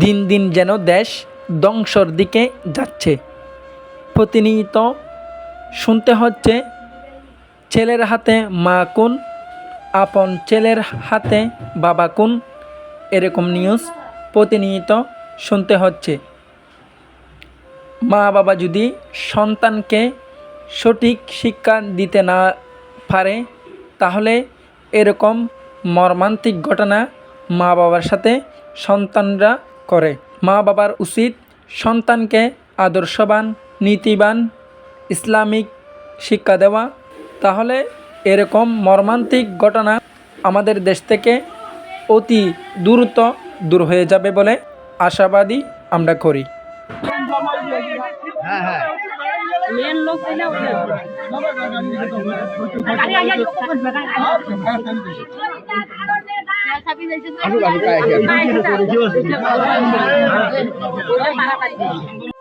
দিন দিন যেন দেশ ধ্বংসর দিকে যাচ্ছে। প্রতিনিয়ত শুনতে হচ্ছে, ছেলের হাতে মা কোন, আপন ছেলের হাতে বাবা কোন, এরকম নিউজ প্রতিনিয়ত শুনতে হচ্ছে। মা বাবা যদি সন্তানকে সঠিক শিক্ষা দিতে না পারে, তাহলে এরকম মর্মান্তিক ঘটনা মা বাবার সাথে সন্তানরা করে মা বাবার উচিত সন্তানকে আদর্শবান নীতিবান ইসলামিক শিক্ষা দেওয়া তাহলে এরকম মর্মান্তিক ঘটনা আমাদের দেশ থেকে অতি দ্রুত দূর হয়ে যাবে বলে আশাবাদী আমরা করি মেন লোক না ওটা আরে